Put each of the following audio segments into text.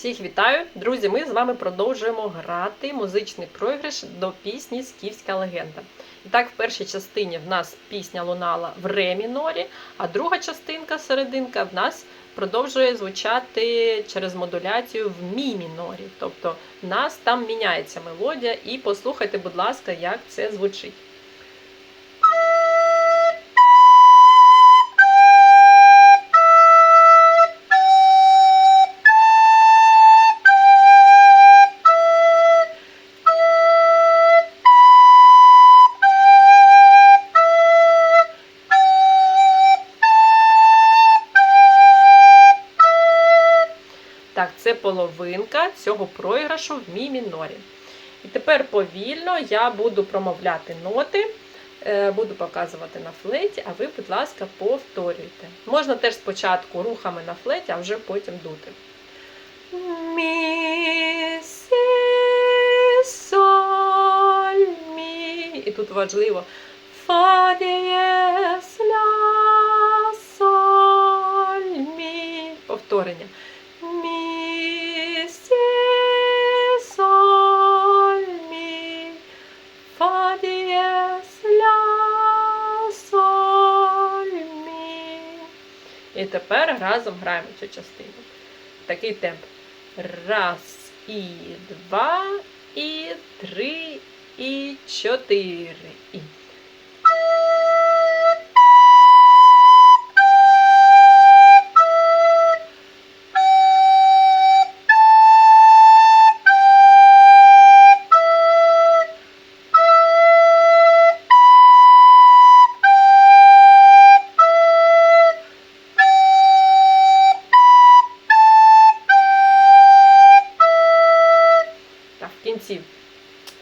Всіх вітаю! Друзі, ми з вами продовжуємо грати музичний програш до пісні Скіфська легенда. І так, в першій частині в нас пісня лунала в ре мінорі, а друга частинка, серединка, в нас продовжує звучати через модуляцію в мі мінорі. Тобто в нас там міняється мелодія, і послухайте, будь ласка, як це звучить. Це половинка цього програшу в мі мінорі. І тепер повільно я буду промовляти ноти, е, буду показувати на флейті, а ви, будь ласка, повторюйте. Можна теж спочатку рухами на флейті, а вже потім дути. Мі, соль, мі. І тут важливо фа, дієс, ля, соль, мі. Повторення. І тепер разом граємо цю частину. Такий темп. Раз, і два, і три, і чотири.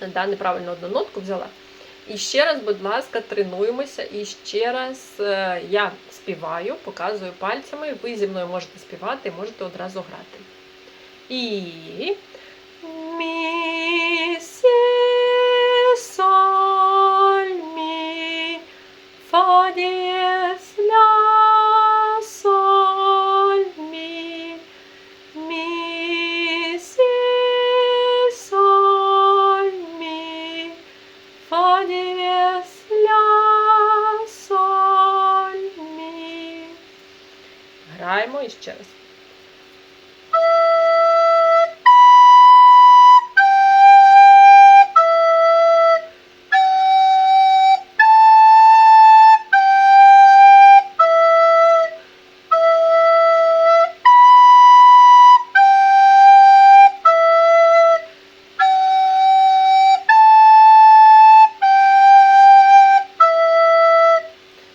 Да, неправильно одну нотку взяла. І ще раз, будь ласка, тренуємося. І ще раз е, я співаю, показую пальцями. Ви зі мною можете співати, можете одразу грати. І і ще раз.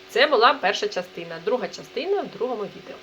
Це була перша частина, друга частина в другому відео.